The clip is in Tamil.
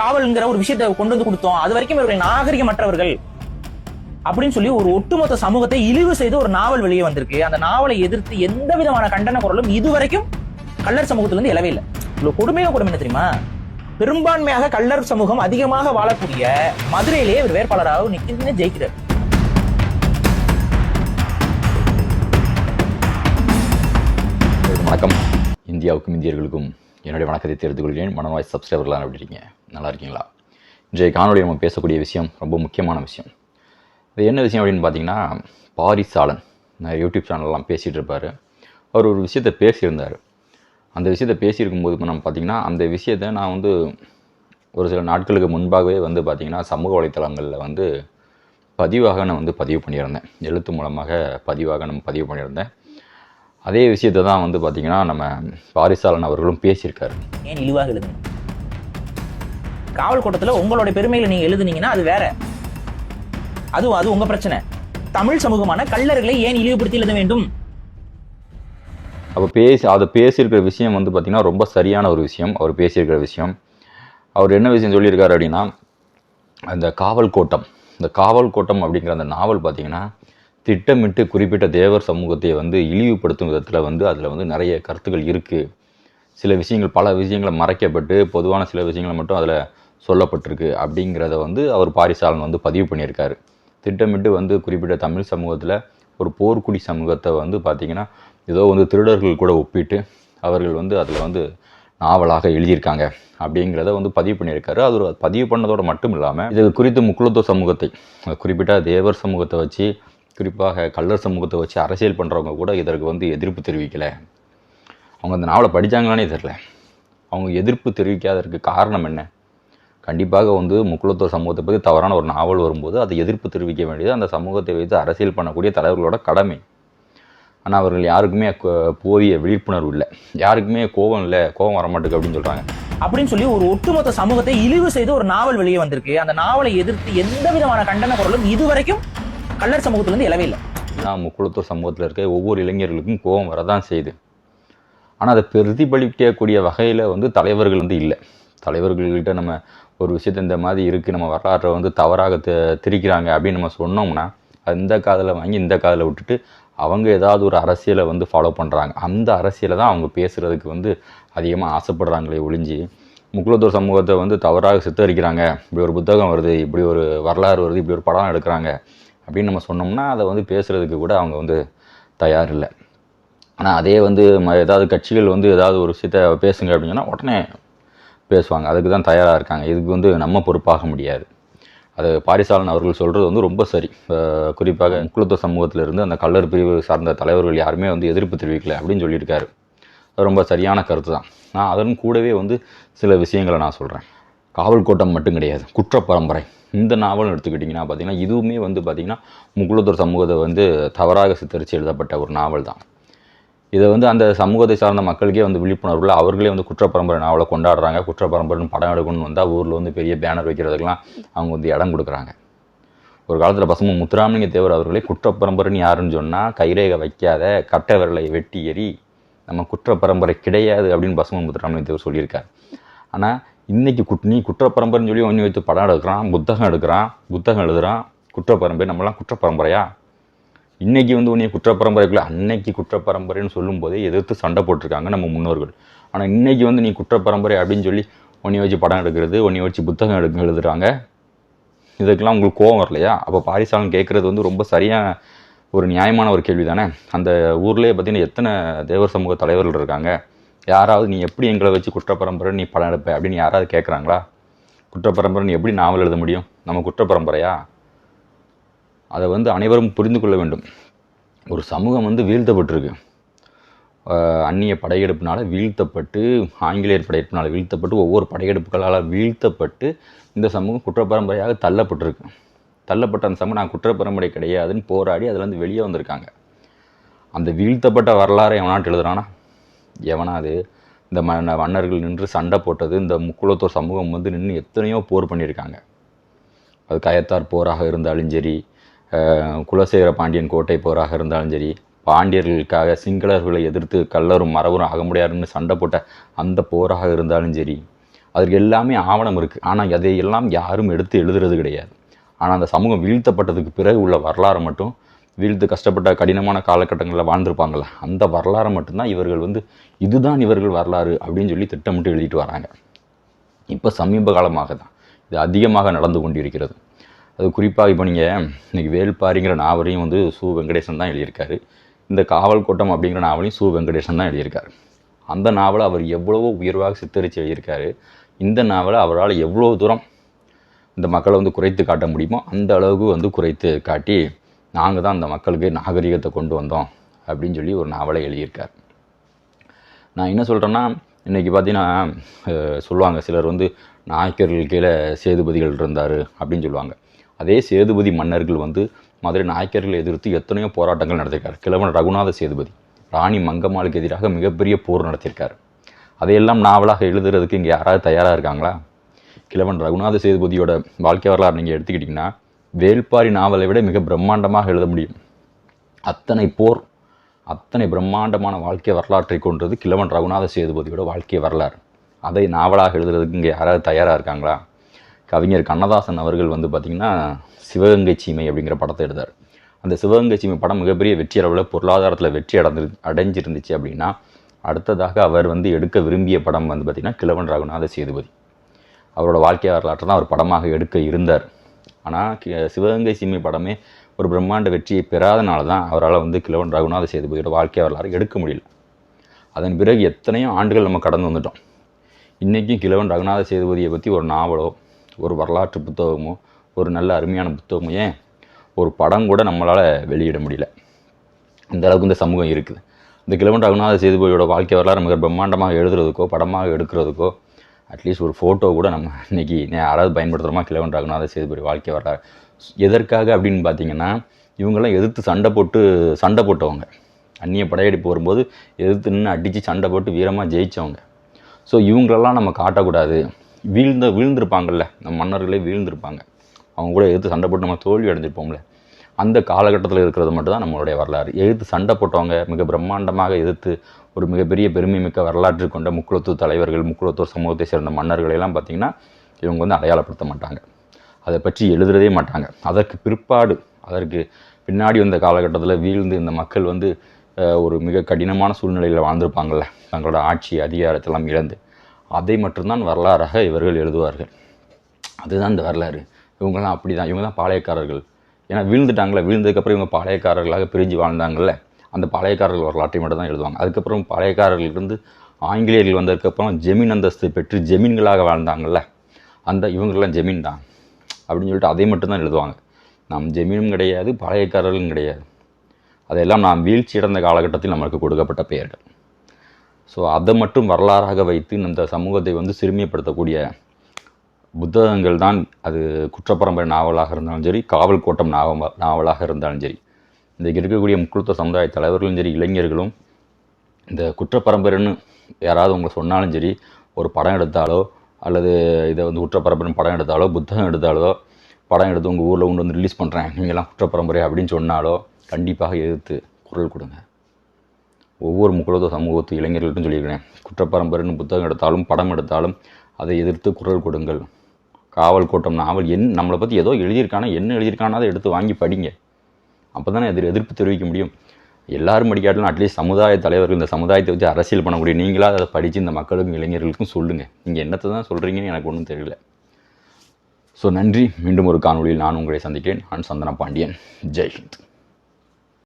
காவல்ங்கிற ஒரு விஷயத்தை கொண்டு வந்து கொடுத்தோம். அது வரைக்கும் இவர்கள் நாகரிகமற்றவர்கள் அப்படின்னு சொல்லி ஒரு ஒட்டுமொத்த சமூகத்தை இழிவு செய்து ஒரு நாவல் வெளியே வந்திருக்கு. அந்த நாவலை எதிர்த்து எந்த விதமான கண்டன குரலும் இதுவரைக்கும் கள்ளர் சமூகத்துல இருந்து எழவே இல்லை. இவ்வளவு கொடுமையாக கொடுமை என்ன தெரியுமா? பெரும்பான்மையாக கள்ளர் சமூகம் அதிகமாக வாழக்கூடிய மதுரையிலேயே இவர் வேட்பாளராக நிற்கிறது ஜெயிக்கிறார். வணக்கம். இந்தியாவுக்கும் இந்தியர்களுக்கும் என்னுடைய வணக்கத்தை தெரிந்து கொள்கிறேன். மனநோய் சப்ஸ்கிரைபர்லாம் எப்படி இருக்கீங்க? நல்லா இருக்கீங்களா இன்றைய காணொலி நம்ம பேசக்கூடிய விஷயம் ரொம்ப முக்கியமான விஷயம். இது என்ன விஷயம் அப்படின்னு பார்த்தீங்கன்னா பாரிசாலன். நான் யூடியூப் சேனல்லாம் பேசிகிட்டு இருப்பார் அவர் ஒரு விஷயத்தை பேசியிருந்தார். அந்த விஷயத்தை பேசியிருக்கும்போது இப்போ நம்ம பார்த்தீங்கன்னா அந்த விஷயத்தை நான் வந்து ஒரு சில நாட்களுக்கு முன்பாகவே வந்து பார்த்திங்கன்னா சமூக வலைத்தளங்களில் வந்து பதிவாக நான் வந்து பதிவு பண்ணியிருந்தேன். எழுத்து மூலமாக பதிவாக நம்ம பதிவு பண்ணியிருந்தேன். அதே விஷயத்தை தான் வந்து பார்த்திங்கன்னா நம்ம பாரிசாலன் அவர்களும் பேசியிருக்காரு. ஏன் இழிவாக எழுதுங்க காவல் கூட்டத்தில் உங்களுடைய பெருமைகளை நீங்கள் எழுதுனீங்கன்னா அது வேற. அதுவும் அது உங்கள் பிரச்சனை. தமிழ் சமூகமான கல்லர்களை ஏன் இழிவுபடுத்தி எழுத வேண்டும்? அப்போ பேசி அதை பேசியிருக்கிற விஷயம் வந்து பார்த்திங்கன்னா ரொம்ப சரியான ஒரு விஷயம். அவர் பேசியிருக்கிற விஷயம். அவர் என்ன விஷயம் சொல்லியிருக்காரு அப்படின்னா அந்த காவல் கோட்டம் இந்த காவல் கோட்டம் அப்படிங்கிற அந்த நாவல் பார்த்திங்கன்னா திட்டமிட்டு குறிப்பிட்ட தேவர் சமூகத்தை வந்து இழிவுபடுத்தும் விதத்தில் வந்து அதில் வந்து நிறைய கருத்துக்கள் இருக்குது சில விஷயங்கள் பல விஷயங்களை மறைக்கப்பட்டு பொதுவான சில விஷயங்களை மட்டும் அதில் சொல்லப்பட்டிருக்கு அப்படிங்கிறத வந்து அவர் பாரிசாலன் வந்து பதிவு பண்ணியிருக்காரு. திட்டமிட்டு வந்து குறிப்பிட்ட தமிழ் சமூகத்தில் ஒரு போர்க்குடி சமூகத்தை வந்து பார்த்திங்கன்னா ஏதோ வந்து திருடர்கள் கூட ஒப்பிட்டு அவர்கள் வந்து அதில் வந்து நாவலாக எழுதியிருக்காங்க அப்படிங்கிறத வந்து பதிவு பண்ணியிருக்காரு. அது பதிவு பண்ணதோடு மட்டும் இல்லாமல் இது குறித்து முக்குலத்துவ சமூகத்தை குறிப்பிட்ட தேவர் சமூகத்தை வச்சு குறிப்பாக கள்ளர் சமூகத்தை வச்சு அரசியல் பண்ணுறவங்க கூட இதற்கு வந்து எதிர்ப்பு தெரிவிக்கலை. அவங்க அந்த நாவலை படித்தாங்களானே தெரில அவங்க எதிர்ப்பு தெரிவிக்காததற்கு காரணம் என்ன? கண்டிப்பாக வந்து முக்குலத்துவ சமூகத்தை பற்றி தவறான ஒரு நாவல் வரும்போது அதை எதிர்ப்பு தெரிவிக்க வேண்டியது அந்த சமூகத்தை வைத்து அரசியல் பண்ணக்கூடிய தலைவர்களோட கடமை. ஆனால் அவர்கள் யாருக்குமே போதிய விழிப்புணர்வு இல்லை. யாருக்குமே கோபம் இல்லை கோபம் வரமாட்டுக்கு அப்படின்னு சொல்கிறாங்க அப்படின்னு சொல்லி ஒரு ஒட்டுமொத்த சமூகத்தை இழிவு செய்து ஒரு நாவல் வெளியே வந்திருக்கு. அந்த நாவலை எதிர்த்து எந்த விதமான கண்டன குரலும் இதுவரைக்கும் கள்ளர் சமூகத்துல இருந்து எழவே இல்லை. ஏன்னா முக்குளத்தூர் சமூகத்தில் இருக்க ஒவ்வொரு இளைஞர்களுக்கும் கோபம் வரதான் செய்யுது. ஆனால் அதை பிரதிபலிக்கக்கூடிய வகையில் வந்து தலைவர்கள் வந்து இல்லை. தலைவர்கள்கிட்ட நம்ம ஒரு விஷயத்தை இந்த மாதிரி இருக்குது நம்ம வரலாற்றை வந்து தவறாக த திரிக்கிறாங்க அப்படின்னு நம்ம சொன்னோம்னா அது இந்த காதில் வாங்கி இந்த காதில் விட்டுட்டு அவங்க ஏதாவது ஒரு அரசியலை வந்து ஃபாலோ பண்ணுறாங்க அந்த அரசியலை தான் அவங்க பேசுகிறதுக்கு வந்து அதிகமாக ஆசைப்படுறாங்களே ஒழிஞ்சு முக்குலத்தூர் சமூகத்தை வந்து தவறாக சித்தரிக்கிறாங்க. இப்படி ஒரு புத்தகம் வருது இப்படி ஒரு வரலாறு வருது இப்படி ஒரு படம் எடுக்கிறாங்க அப்படின்னு நம்ம சொன்னோம்னா அதை வந்து பேசுகிறதுக்கு கூட அவங்க வந்து தயார் இல்லை ஆனால் அதே வந்து ம ஏதாவது கட்சிகள் வந்து ஏதாவது ஒரு விஷயத்த பேசுங்க அப்படின்னா உடனே பேசுவாங்க. அதுக்கு தான் தயாராக இருக்காங்க. இதுக்கு வந்து நம்ம பொறுப்பாக முடியாது. அது பாரிசாலன் அவர்கள் சொல்கிறது வந்து ரொம்ப சரி. குறிப்பாக முக்குலத்துவ சமூகத்தில் இருந்து அந்த கல்லர் பிரிவு சார்ந்த தலைவர்கள் யாருமே வந்து எதிர்ப்பு தெரிவிக்கல அப்படின்னு சொல்லியிருக்காரு. அது ரொம்ப சரியான கருத்து தான். நான் அதன் கூடவே வந்து சில விஷயங்களை நான் சொல்கிறேன் காவல் கோட்டம் மட்டும் கிடையாது. குற்ற பரம்பரை இந்த நாவல் எடுத்துக்கிட்டிங்கன்னா பார்த்தீங்கன்னா இதுவுமே வந்து பார்த்திங்கன்னா முகுலத்தூர் சமூகத்தை வந்து தவறாக சித்தரித்து எழுதப்பட்ட ஒரு நாவல் தான். இதை வந்து அந்த சமூகத்தை சார்ந்த மக்களுக்கே வந்து விழிப்புணர்வில் அவர்களே வந்து குற்றப்பரம்பரை நாவலை கொண்டாடுறாங்க. குற்றப்பரம்பரைன்னு படம் எடுக்கணும்னு வந்தால் ஊரில் வந்து பெரிய பேனர் வைக்கிறதுக்கெல்லாம் அவங்க வந்து இடம் கொடுக்குறாங்க. ஒரு காலத்தில் பசும முத்துராமலிங்க தேவர் அவர்களே குற்றப்பரம்பரைன்னு யாருன்னு சொன்னால் கைரேகை வைக்காத கட்டை விரலை வெட்டி எறி நம்ம குற்றப்பரம்பரை கிடையாது அப்படின்னு பசும முத்துராமலிங்க தேவர் சொல்லியிருக்கார். ஆனால் இன்றைக்கி குட் நீ குற்றப்பரம்பரைன்னு சொல்லி ஒன்று வைத்து படம் எடுக்கிறான் புத்தகம் எடுக்கிறான் புத்தகம் எழுதுறான் குற்றப்பரம்பரை குற்ற குற்றப்பரம்பரையா? இன்றைக்கி வந்து உன்னைய குற்றப்பரம்பரைக்குள்ள அன்னைக்கு குற்றப்பரம்பரைன்னு சொல்லும்போதே எதிர்த்து சண்டை போட்டிருக்காங்க நம்ம முன்னோர்கள். ஆனால் இன்றைக்கி வந்து நீ குற்றப்பரம்பரை அப்படின்னு சொல்லி உன்னைய வச்சு படம் எடுக்கிறது உன்னைய வச்சு புத்தகம் எடுக்க எழுதுறாங்க. இதுக்கெல்லாம் உங்களுக்கு கோவம் வரலையா? அப்போ பாரிசாலன் கேட்குறது வந்து ரொம்ப சரியான ஒரு நியாயமான ஒரு கேள்வி தானே அந்த ஊர்லேயே பார்த்தீங்கன்னா எத்தனை தேவர் சமூக தலைவர்கள் இருக்காங்க? யாராவது நீ எப்படி எங்களை வச்சு குற்றப்பரம்பரை நீ படம் எடுப்ப அப்படின்னு யாராவது கேட்குறாங்களா குற்றப்பரம்பரை நீ எப்படி நாவல் எழுத முடியும்? நம்ம குற்றப்பரம்பரையா? அதை வந்து அனைவரும் புரிந்து கொள்ள வேண்டும். ஒரு சமூகம் வந்து வீழ்த்தப்பட்டிருக்கு. அந்நிய படையெடுப்பினால் வீழ்த்தப்பட்டு ஆங்கிலேயர் படையெடுப்பினால் வீழ்த்தப்பட்டு ஒவ்வொரு படையெடுப்புகளால் வீழ்த்தப்பட்டு இந்த சமூகம் குற்றப்பரம்பரையாக தள்ளப்பட்டிருக்கு. தள்ளப்பட்ட அந்த சமூகம் நான் குற்றப்பரம்பரை கிடையாதுன்னு போராடி அதுலேருந்து வெளியே வந்திருக்காங்க. அந்த வீழ்த்தப்பட்ட வரலாறை எவனாட்டு எழுதுறானா? எவனாது இந்த மன்ன மன்னர்கள் நின்று சண்டை போட்டது இந்த முக்குலத்தோர் சமூகம் வந்து நின்று எத்தனையோ போர் பண்ணியிருக்காங்க. அது கயத்தார் போராக இருந்தாலும் சரி குலசேகர பாண்டியன் கோட்டை போராக இருந்தாலும் சரி பாண்டியர்களுக்காக சிங்களர்களை எதிர்த்து கல்லரும் மரவரும் ஆக முடியாதுன்னு சண்டை போட்ட அந்த போராக இருந்தாலும் சரி அதற்கு எல்லாமே ஆவணம் இருக்குது ஆனால் அதையெல்லாம் யாரும் எடுத்து எழுதுறது கிடையாது. ஆனால் அந்த சமூகம் வீழ்த்தப்பட்டதுக்கு பிறகு உள்ள வரலாறு மட்டும் வீழ்த்து கஷ்டப்பட்ட கடினமான காலகட்டங்களில் வாழ்ந்திருப்பாங்கள அந்த வரலாறு மட்டும்தான் இவர்கள் வந்து இதுதான் இவர்கள் வரலாறு அப்படின்னு சொல்லி திட்டமிட்டு எழுதிட்டு வராங்க. இப்போ சமீப காலமாக தான் இது அதிகமாக நடந்து கொண்டிருக்கிறது. அது குறிப்பாக இப்போ நீங்கள் இன்றைக்கி வேல்பாரிங்கிற நாவலையும் வந்து சு வெங்கடேசன் தான் எழுதியிருக்காரு. இந்த காவல் கோட்டம் அப்படிங்கிற நாவலையும் சு வெங்கடேசன் தான் எழுதியிருக்காரு. அந்த நாவலை அவர் எவ்வளவோ உயர்வாக சித்தரித்து எழுதியிருக்காரு. இந்த நாவலை அவரால் எவ்வளோ தூரம் இந்த மக்களை வந்து குறைத்து காட்ட முடியுமோ அந்த அளவுக்கு வந்து குறைத்து காட்டி நாங்கள் தான் அந்த மக்களுக்கு நாகரிகத்தை கொண்டு வந்தோம் அப்படின்னு சொல்லி ஒரு நாவலை எழுதியிருக்கார். நான் என்ன சொல்கிறேன்னா இன்றைக்கி பார்த்தீங்கன்னா சொல்லுவாங்க. சிலர் வந்து நாயக்கர்கள் கீழே சேதுபதிகள் இருந்தார் அப்படின்னு சொல்லுவாங்க. அதே சேதுபதி மன்னர்கள் வந்து மதுரை நாயக்கர்களை எதிர்த்து எத்தனையோ போராட்டங்கள் நடத்தியிருக்கார். கிழவன் ரகுநாத சேதுபதி ராணி மங்கம்மாளுக்கு எதிராக மிகப்பெரிய போர் நடத்தியிருக்காரு. அதையெல்லாம் நாவலாக எழுதுறதுக்கு இங்கே யாராவது தயாராக இருக்காங்களா? கிழவன் ரகுநாத சேதுபதியோட வாழ்க்கை வரலாறு நீங்கள் எடுத்துக்கிட்டிங்கன்னா வேல்பாரி நாவலை விட மிக பிரம்மாண்டமாக எழுத முடியும். அத்தனை போர் அத்தனை பிரம்மாண்டமான வாழ்க்கை வரலாற்றை கொண்டது கிழவன் ரகுநாத சேதுபதியோட வாழ்க்கை வரலாறு. அதை நாவலாக எழுதுறதுக்கு இங்கே யாராவது தயாராக இருக்காங்களா? கவிஞர் கண்ணதாசன் அவர்கள் வந்து பார்த்திங்கன்னா சிவகங்கை சீமை அப்படிங்கிற படத்தை எடுத்தார். அந்த சிவகங்கை சீமை படம் மிகப்பெரிய வெற்றி அளவில் பொருளாதாரத்தில் வெற்றி அடைந்து அடைஞ்சிருந்துச்சு அப்படின்னா அடுத்ததாக அவர் வந்து எடுக்க விரும்பிய படம் வந்து பார்த்திங்கன்னா கிழவன் ரகுநாத சேதுபதி. அவரோட வாழ்க்கை வரலாற்றை தான் அவர் படமாக எடுக்க இருந்தார். ஆனால் கி- சிவகங்கை சீமை படமே ஒரு பிரம்மாண்ட வெற்றியை பெறாதனால தான் அவரால் வந்து கிழவன் ரகுநாத சேதுபதியோட வாழ்க்கை வரலாறு எடுக்க முடியல. அதன் பிறகு எத்தனையோ ஆண்டுகள் நம்ம கடந்து வந்துட்டோம். இன்றைக்கும் கிழவன் ரகுநாத சேதுபதியை பற்றி ஒரு நாவலோ ஒரு வரலாற்று புத்தகமோ ஒரு நல்ல அருமையான புத்தகமோ ஏன்? ஒரு படம் கூட நம்மளால் வெளியிட முடியல. இந்த அளவுக்கு இந்த சமூகம் இருக்குது. இந்த கிலோமீட்டர் ரகுநாத சேதுபதியோட வாழ்க்கை வரலாறு மிக பிரம்மாண்டமாக எழுதுறதுக்கோ படமாக எடுக்கிறதுக்கோ அட்லீஸ்ட் ஒரு ஃபோட்டோ கூட நம்ம இன்றைக்கி யாராவது பயன்படுத்துகிறோமா கிலோமீட்டர் ரகுநாத சேதுபதி வாழ்க்கை வரலாறு. எதற்காக அப்படின்னு பார்த்தீங்கன்னா இவங்கெல்லாம் எதிர்த்து சண்டை போட்டு சண்டை போட்டவங்க. அந்நிய படையெடுப்பு வரும்போது எதிர்த்து நின்று அடித்து சண்டை போட்டு வீரமாக ஜெயித்தவங்க ஸோ இவங்களெல்லாம் நம்ம காட்டக்கூடாது. வீழ்ந்த வீழ்ந்திருப்பாங்கல்ல. நம்ம மன்னர்களே வீழ்ந்திருப்பாங்க. அவங்க கூட எதிர்த்து சண்டை போட்டு நம்ம தோல்வி அடைஞ்சிருப்போம்ல. அந்த காலகட்டத்தில் இருக்கிறது மட்டும்தான் நம்மளுடைய வரலாறு. எதிர்த்து சண்டை போட்டவங்க மிக பிரம்மாண்டமாக எதிர்த்து ஒரு மிகப்பெரிய பெருமை மிக்க வரலாற்று கொண்ட முக்குளத்தூர் தலைவர்கள் முக்குளத்தூர் சமூகத்தை சேர்ந்த மன்னர்களை எல்லாம் பார்த்திங்கன்னா இவங்க வந்து அடையாளப்படுத்த மாட்டாங்க. அதை பற்றி எழுதுறதே மாட்டாங்க. அதற்கு பிற்பாடு அதற்கு பின்னாடி வந்த காலகட்டத்தில் வீழ்ந்து இந்த மக்கள் வந்து ஒரு மிக கடினமான சூழ்நிலையில் வாழ்ந்திருப்பாங்கள்ல தங்களோட ஆட்சி அதிகாரத்தெல்லாம் இழந்து அதை மட்டும்தான் வரலாறாக இவர்கள் எழுதுவார்கள். அதுதான் இந்த வரலாறு. இவங்கெல்லாம் அப்படி தான் இவங்க தான் பாளையக்காரர்கள். ஏன்னா வீழ்ந்துட்டாங்களே வீழ்ந்ததுக்கப்புறம் இவங்க பாளையக்காரர்களாக பிரிஞ்சு வாழ்ந்தாங்கள்ல அந்த பாளையக்காரர்கள் வரலாற்றை மட்டும் தான் எழுதுவாங்க. அதுக்கப்புறம் பாளையக்காரர்களிருந்து ஆங்கிலேயர்கள் வந்ததுக்கப்புறம் ஜெமீன் அந்தஸ்து பெற்று ஜெமீன்களாக வாழ்ந்தாங்கள்ல அந்த இவங்கெல்லாம் ஜெமீன் தான் அப்படின்னு சொல்லிட்டு அதை மட்டும்தான் எழுதுவாங்க. நாம் ஜெமீனும் கிடையாது பாளையக்காரர்களும் கிடையாது. அதெல்லாம் நாம் வீழ்ச்சி அடைந்த காலகட்டத்தில் நமக்கு கொடுக்கப்பட்ட பெயர்கள். ஸோ அதை மட்டும் வரலாறாக வைத்து இந்த சமூகத்தை வந்து சிறுமியப்படுத்தக்கூடிய புத்தகங்கள் தான் அது குற்றப்பரம்பரை நாவலாக இருந்தாலும் சரி காவல் கோட்டம் நாவ நாவலாக இருந்தாலும் சரி. இன்றைக்கு இருக்கக்கூடிய முக்கியத்துவ சமுதாய தலைவர்களும் சரி இளைஞர்களும் இந்த குற்றப்பரம்பரைன்னு யாராவது உங்களை சொன்னாலும் சரி ஒரு படம் எடுத்தாலோ அல்லது இதை வந்து குற்றப்பரம்பரைன்னு படம் எடுத்தாலோ புத்தகம் எடுத்தாலோ படம் எடுத்து உங்கள் ஊரில் கொண்டு வந்து ரிலீஸ் பண்ணுறேன் நீங்களாம் குற்றப்பரம்பரை அப்படின்னு சொன்னாலோ கண்டிப்பாக எதிர்த்து குரல் கொடுங்க. ஒவ்வொரு முக்குலத்துவ சமூகத்து இளைஞர்கள்ட்டும் சொல்லியிருக்கிறேன். குற்றப்பரம்பரைன்னு புத்தகம் எடுத்தாலும் படம் எடுத்தாலும் அதை எதிர்த்து குரல் கொடுங்கள். காவல் கோட்டம் நாவல் என் நம்மளை பற்றி ஏதோ எழுதியிருக்கானா என்ன எழுதியிருக்கானா அதை எடுத்து வாங்கி படிங்க. அப்போ தானே எதிர் எதிர்ப்பு தெரிவிக்க முடியும். எல்லாரும் படிக்காட்டிலும் அட்லீஸ்ட் சமுதாய தலைவர்கள் இந்த சமுதாயத்தை வச்சு அரசியல் பண்ணக்கூடிய நீங்களாக அதை படித்து இந்த மக்களுக்கும் இளைஞர்களுக்கும் சொல்லுங்கள் நீங்கள் என்னத்தை தான் சொல்கிறீங்கன்னு எனக்கு ஒன்றும் தெரியல. ஸோ நன்றி. மீண்டும் ஒரு காணொலியில் நான் உங்களை சந்திக்கிறேன். நான் சந்தன பாண்டியன். ஜெய்ஹிந்த்